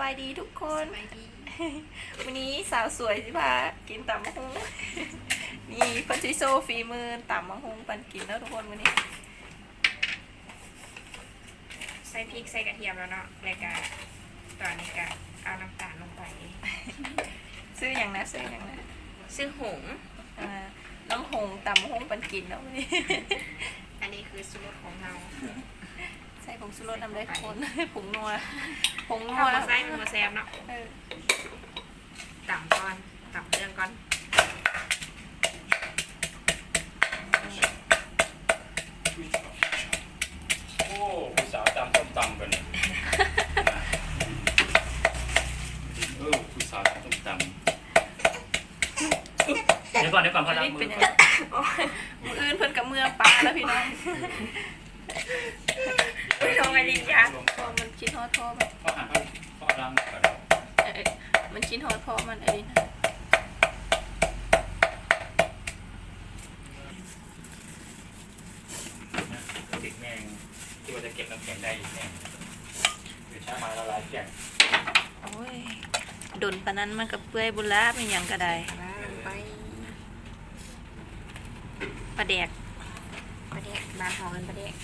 บายดีทุกคนไปดีวันนี้สาวสวยสิพากินตำมะฮุงนี่เพันธิโซฝีมือตำมะฮุงปันกินแล้วทุกคนวันนี้ ใส่พริกใส่กระเทียมแล้วเนาะแล้วก็ตอนนี้ก็เอาน้ำตาลลงไป ซื้ออย่างนะซื้ออย่างนะซึ่งหงอ่าน้องหงตำมะฮุงปันกินแล้ววันนี้ อันนี้คือสูตรของเราใส่ ผงชูรสนำได้คนผงนัวผงนัเอาวมาใส่มือแซมเนาะเออต่ำก่อนต่ำเรื่องก่อนโอ้ผู้สาวตำส้มตำกันเนี่ยเออผู้สาวตำส้มตำเดี๋ยวก่อนเดี๋ยวก่อนพอล้างมืเป็นอยังก่ไงอน มืออื่นเพิ่นกับเมื่อปลาแล้วพี่น้อง อุ้ยลงไอรินจ้า พอมันกินฮอดพอมัน เขาหันเขาเขาล้างมือก่อน เอ้ยมันกินฮอดพอมันไอ้นี่นะ เด็กแม่งที่ว่าจะเก็บน้ำแข็งได้อยู่แม่งเดี๋ยวช้ามาละลายแข็ง โอ้ยดน ปานนั้นมันก็เปื่อยบุลาเป็นหยังก็ได้ลงไปปลาแดกประเดกบานหอมเป็นประเดก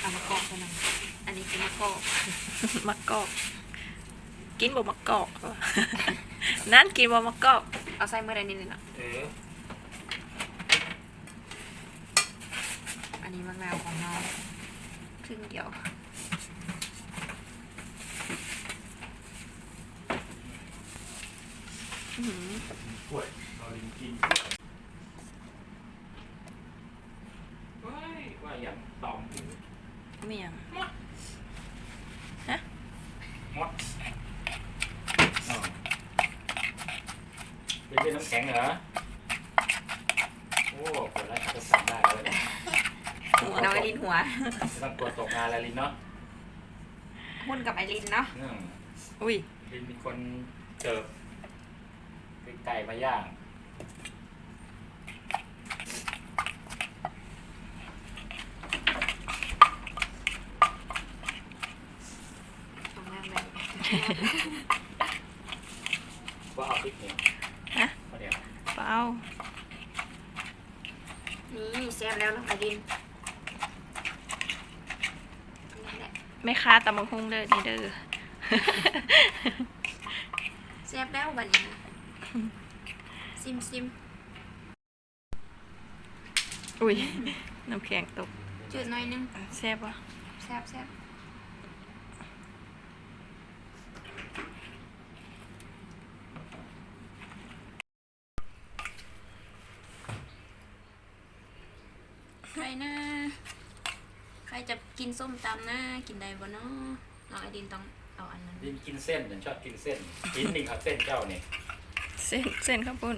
เอามากรอกกันหน่อยอันนี้คือมะกอกมะกอก กินบ่มะกอกวะนั่นกินบ่มะกอก เอาใส่เมื่อไรนิดนึงเนาะ เออ อันนี้มะนาวของเราครึ่งเดียวอื้อหือกล้วยเราลิงกินกล้วยว้ายว่าอย่างตอมหูเมียง มดอ้าวเป็นเป็นน้ำแข็งเหรอโอ้เปิดร้านขายส้มตำได้แล้วเนี่ย หัวน้องไอรินหัวไม่ต้องกลัวตกงานแล้วลินเนาะหุ้นกับไอรินเนาะ อืมอุ้ย ลินเป็นคนเสิร์ฟเป็นไก่มาย่างตรงนั้นเลยว่าเอาพริกเนี่ยฮะเอาเดี๋ยวเปล่านี่แซ่บแล้วน้องไอรินนั่นแหละ ไม่ค้าตำมะฮุงเด้อนี่เด้อแซ่บแล้วบัดนี้นะซิมซิมอุ้ยน้ำแข็งตกจืดหน่อยนึงแซ่บวะแซ่บแซ่บใครนะใค รจะกินส้มตำนะกินได้บ่เนาะน้องไอรินต้องเอาอันนั้นลินกินเส้นฉันชอบกินเส้นกินหนึ่งครับเส้นเจ้านี่เส้นเส้นข้าวปุ้น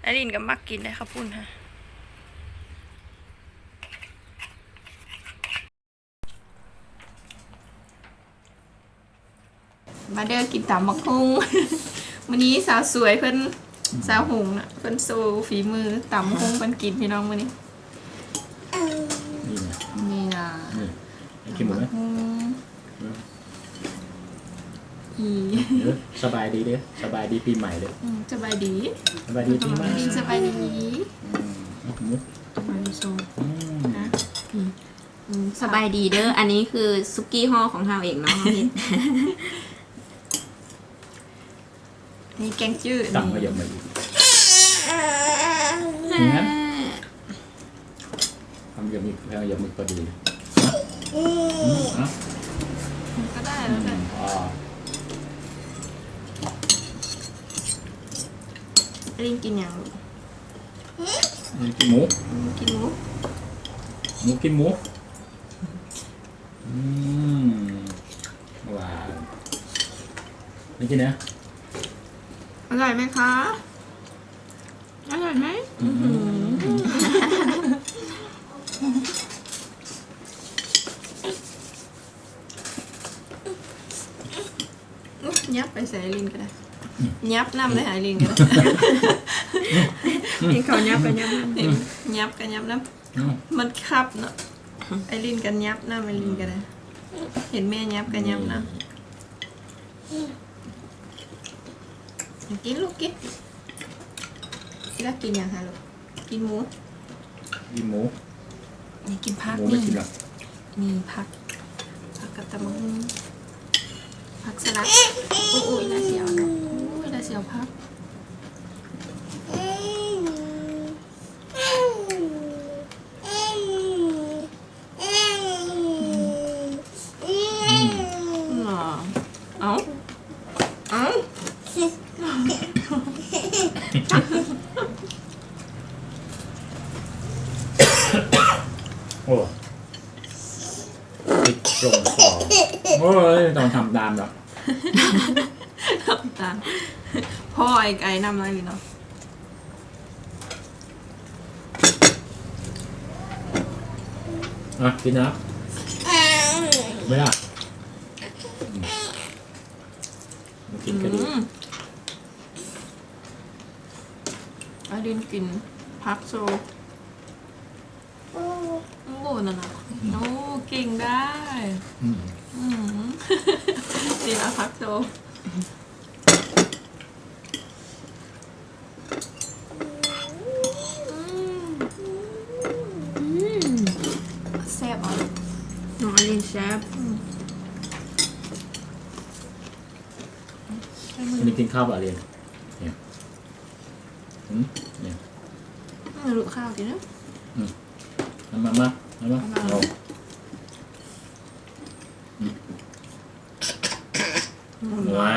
ไอรินก็มักกินได้ข้าวปุ้นฮะมาเด้อกินตำมะฮุง วันนี้สาวสวยเพิ่นสาวหงน่ะเพิ่นโซฝีมือตำมะฮุงเพิ่นกินพี่น้องมื้อนี้นี่นะ นี่นะ นี่ กินหมดไหมอืมอีเออสบายดีเด้อสบายดีปีใหม่เด้ออืมสบายดีสบายดีปีใหม่สบายดีอืมเอาหมูมาดูโซอืมนะอืมสบายดีเด้อ อันนี้คือซุกี้ห่อของเราเองเนาะพี่ นี่แกงจืดสั่งมาเยอะมาอีกอย่างนั้น ทำเยอะมีแพงเยอะมีพอดีอืมอะ ก็ได้แล้วแต่ลิงกินอย่างลูกนี่กินหมูกินหมูหมูกินหมูอืมหวานนี่กินนะอร่อยไหมคะ อร่อยไหม อืม อุ๊ยยับไปใส่ไอลินก็ได้ยับน้ำเลยหายลินก็ได้นี่เขายับกันยับยับกันยับน้อืมมันคับเนาะไอรินกันยับนะไอรินกันนะเห็นแม่ยับกันยับนะอยากกินลูกกินแล้วกินยังคะลูกกินหมูกินหมูนี่กินผักหมูไม่นี่กินหรอกมีผักผักกระตะมัง พักสลัดโอ้ยน่าเสียวเนาะโอ้ยน่าเสียวพัก อืม อ๋อเอาเอา โอ้ติดตรงคอโอ้ยต้องทำตามหรอก ทำตาม พ่อไอ้ไก่นำอะไรเนาะอะกินนะไม่ได้มากินก็ดีอืมไอรินกินผักโซโอ้นั่นน่ะโอ้เก่งได้อืม อืม ดีนะพักโซแซ่บอะ น้องอ ลินแซ่บอันนี้กินข้าวเปล่าเรียนเนี่ยอืมเนี่ยไม่รู้ข้าวกินนะเอามามาเอามาเอาไว้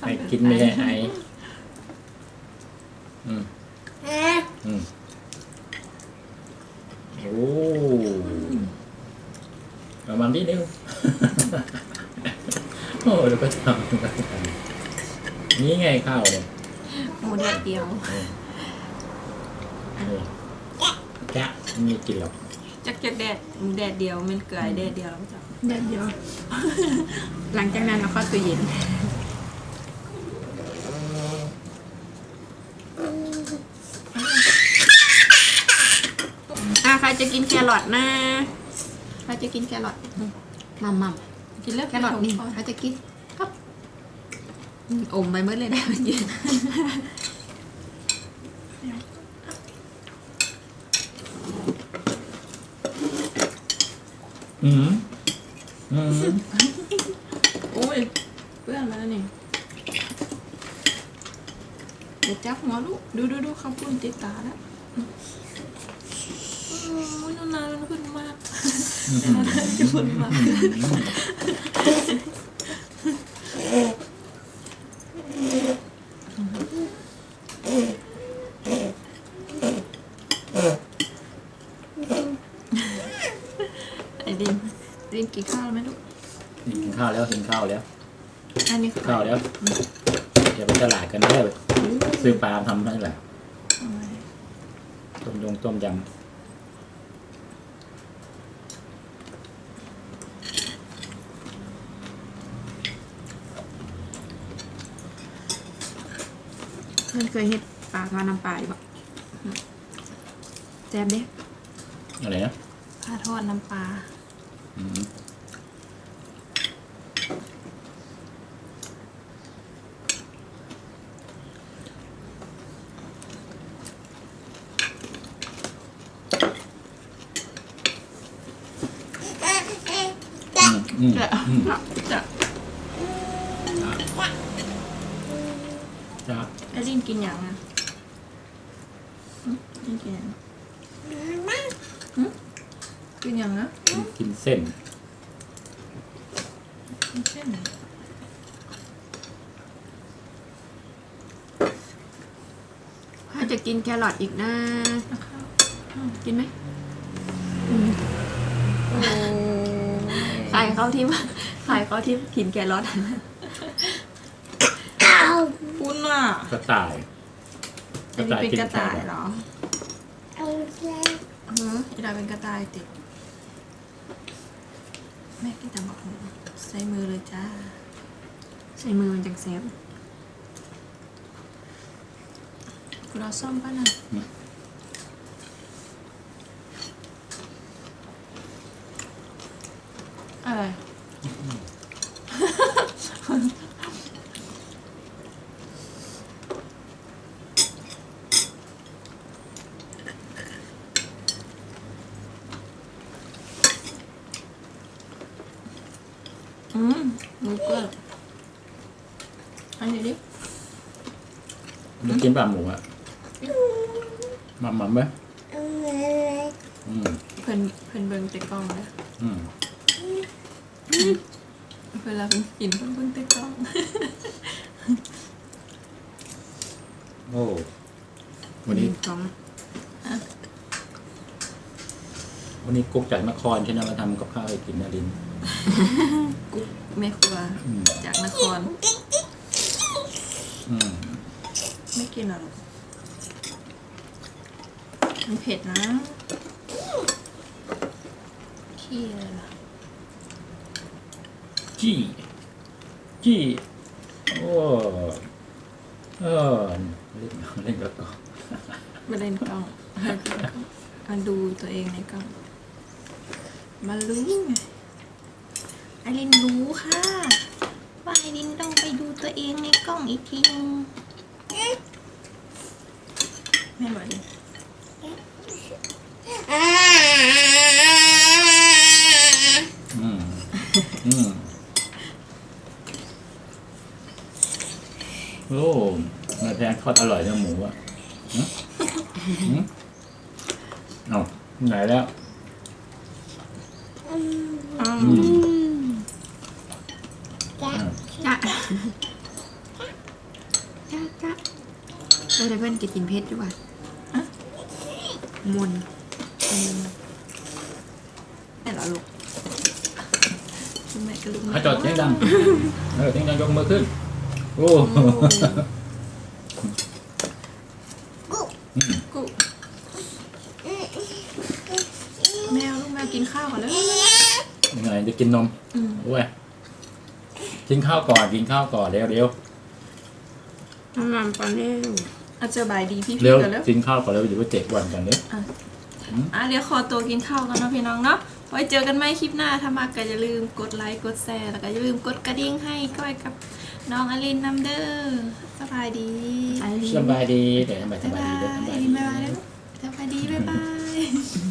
ให้กินไม่ได้ไออืมอืมโอ้ประมาณนี้เร็ว โอ้เดี๋ยวก็ทำนี่ไงข้าวเนี่ยหมูแดดเดียวนี่จ๊ะมีกินหรอกจักจักแดดหมูแดดเดียวมันเกลือแดดเดียวแล้วจ้ะเดี๋ยวเดี๋ยว หลังจากนั้นเราเข้าตู้เย็นอะใครจะกินแครอทนะใครจะกินแครอทมัมมัม กินเลือกแครอทนี่ใครจะกินครับอืมอมไปเมื่อเลยได้เมื่อกี้อืมอืมโอ้ยเปื้อนแล้วนี่เดี๋ยวจับหัวลูกดูดูดูข้าวปุ้นติดตาแล้วโอ้ยนานๆมันขึ้นมากขึ้นมากไอ้ดินดินกินข้าวไหมลูกกินข้าวแล้วกินข้าวแล้วอันนี้ข้าวแล้วอย่าไปตลาดกันได้เลยซื้อปลาทำนั่นแหละต้มยงต้มยเพื่อนเคยเฮ็ดปลาทอดน้ำปลาอยู่ปะแซ่บเด้ำอะไรนะผ้าทอดน้ำปลาอืมอืมอืมจะอืมจะ จ้าไอ้ดินกินอย่างอะหึดินกินอย่างหึกินอย่างนะกินเส้นกินเส้นถ้าจะกินแครอทอีกนะอืมกินไหมโอ้ใครเขาที่มาใครเขาที่กินแครอทคุณ อะกระต่าย อันนี้เป็นกระต่ายกินเหรข้วอเอออีดาเป็นกระต่ายติดแม่กินแต่หมกหูใส่มือเลยจ้า ใส่มือมันจังแซ่บคุณเอาส้มป่ะน่ะ อืมหมูกรอบอันนี้ดิมันกินปลาหมูอะหมัมมัมไหมอืม เพิ่นเพิ่นเบิ่งแต่กล้องเลยอืม เวลาเพิ่นกินเพิ่นเบิ่งแต่กล้อง โอ้ วันนี้ กล้องวันนี้กุ๊กจากนครใช่ไหมมาทำกับข้าวให้กินนะลินกุ๊ก แม่ครัวอืม จากนคร อืมไม่กินหรอกมันเผ็ดนะขี้อะไรล่ะจี้จี้โอ้เออเล่นเล่นกับกล้องมาเล่นกล้องมาดูกล้องมาดูตัวเองในกล้องมารู้ไงไอรินรู้ค่ะ ว่าอรินต้องไปดูตัวเองในกล้องอีกทีนึงแม่บอกดิอืมอืมโอ้มาแทงทอดอร่อยเนะหมูอะหืมหืมเอาไหนแล้วอ้าวอืม อะจ้ะจ้ะจ้ะเออเดี๋ยวเพื่อนจะกินเพชรดีกว่าอะมนอืมแม่เหรอลูกคุณแม่กับลูกแม่ให้จอดเสียงดังเออเสียงดังยกมือขึ้น โอ้โอ้อืมกุแมวลูกแมวกินข้าวก่อนแล้วยังไงจะกินนมอืมโอ้ย กินข้าวก่อนกินข้าวก่อนเร็วเร็วน้ำมันปลาเน่วอาจจะบายดีพี่เร็วๆกันแล้วกินข้าวก่อนเร็วอยู่ว่าเจ็ดวันกันเลยอะเดี๋ยวขอตัวกินข้าวกันเนาะพี่น้องเนาะไว้เจอกันใหม่คลิปหน้าถ้ามาก็อย่าลืมกดไลค์กดแชร์แล้วก็อย่าลืมกดกระดิ่งให้ก้อยกับน้องอลินน้ำเด้อสบายดีสบายดีเดี๋ยวสบายสบ๊ายบายบาดียเด้อสบายอลิดีนบ๊ายบายแล้วสบายดีบ๊ายบาย